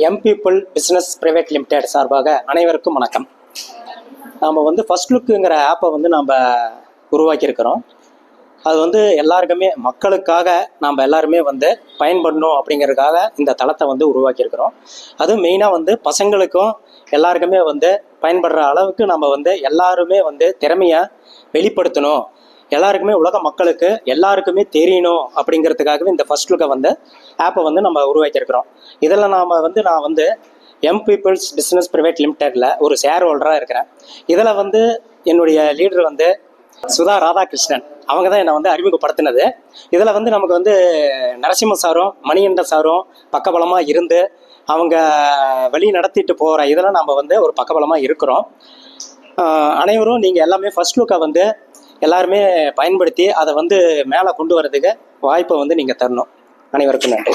M people business private limited சார்பாக அனைவருக்கும் வணக்கம். நாம் வந்து ஃபர்ஸ்ட் லுக்குங்கிற ஆப்பை வந்து நம்ம உருவாக்கியிருக்கிறோம். அது வந்து எல்லாருக்குமே மக்களுக்காக நாம் எல்லாருமே வந்து பயன்படணும் அப்படிங்கிறதுக்காக இந்த தளத்தை வந்து உருவாக்கியிருக்கிறோம். அதுவும் மெயினாக வந்து பசங்களுக்கும் எல்லாருக்குமே வந்து பயன்படுற அளவுக்கு நம்ம வந்து எல்லாருமே வந்து திறமையை வெளிப்படுத்தணும். எல்லாருக்குமே உலக மக்களுக்கு எல்லாருக்குமே தெரியணும் அப்படிங்கிறதுக்காகவே இந்த ஃபர்ஸ்ட் லுக்கை வந்து ஆப்பை வந்து நம்ம உருவாக்கியிருக்கிறோம். இதில் நாம் வந்து நான் வந்து எம் பீப்புள்ஸ் பிஸ்னஸ் ப்ரைவேட் லிமிடெடில் ஒரு ஷேர் ஹோல்டராக இருக்கிறேன். இதில் வந்து என்னுடைய லீடர் வந்து சுதா ராதாகிருஷ்ணன். அவங்க தான் என்னை வந்து அறிமுகப்படுத்தினது. இதில் வந்து நமக்கு வந்து நரசிம்ம சாரும் மணிகண்ட சாரும் பக்கபலமாக இருந்து அவங்க வழி நடத்திட்டு போகிற இதில் நம்ம வந்து ஒரு பக்கபலமாக இருக்கிறோம். அனைவரும் நீங்கள் எல்லாமே ஃபர்ஸ்ட் லுக்கை வந்து எல்லாருமே பயன்படுத்தி அதை வந்து மேலே கொண்டு வரதுக்கு வாய்ப்பை வந்து நீங்கள் தரணும். அனைவருக்கும் நன்றி.